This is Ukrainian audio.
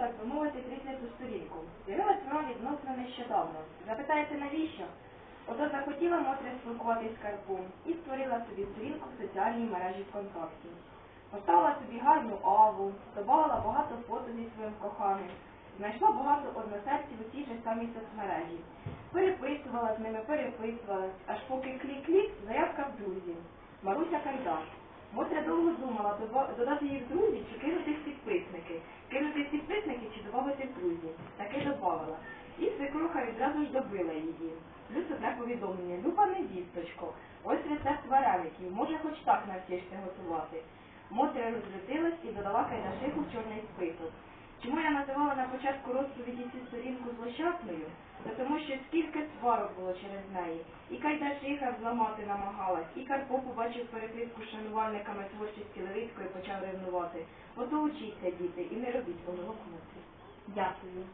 так би мовити, тридцяту сторінку. З'явилась вона відносно нещодавно. Запитаєте, навіщо? Ото захотіла Мотря спілкуватись з Карпом і створила собі сторінку в соціальній мережі ВКонтакті. Поставила собі гарну аву, додавала багато фото зі своїм коханим, знайшла багато односельців у цій же самій соцмережі. Переписувала з ними, переписувалась, аж поки клік-клік, заявка в друзі. Маруся Кайдаш. Мотря довго думала, додати їх друзі чи кинути підписники. Кинути в підписники чи додати в друзі. Таки. І свекруха відразу ж добила її. Плюс одне повідомлення. Люба невісточко. Ось рецепт вареників. Може хоч так навчишся готувати. Мотря розлютилась і додала кайдашиху в чорний список. Чому я називала на початку розповіді цю сторінку злощасною? Та тому що скільки сварок було через неї. І Кайдашиха зламати намагалась, і Карпо побачив переписку з шанувальниками творчості Левицької почав ревнувати. Ото учіться, діти, і не робіть помилок Мотрі. Дякую.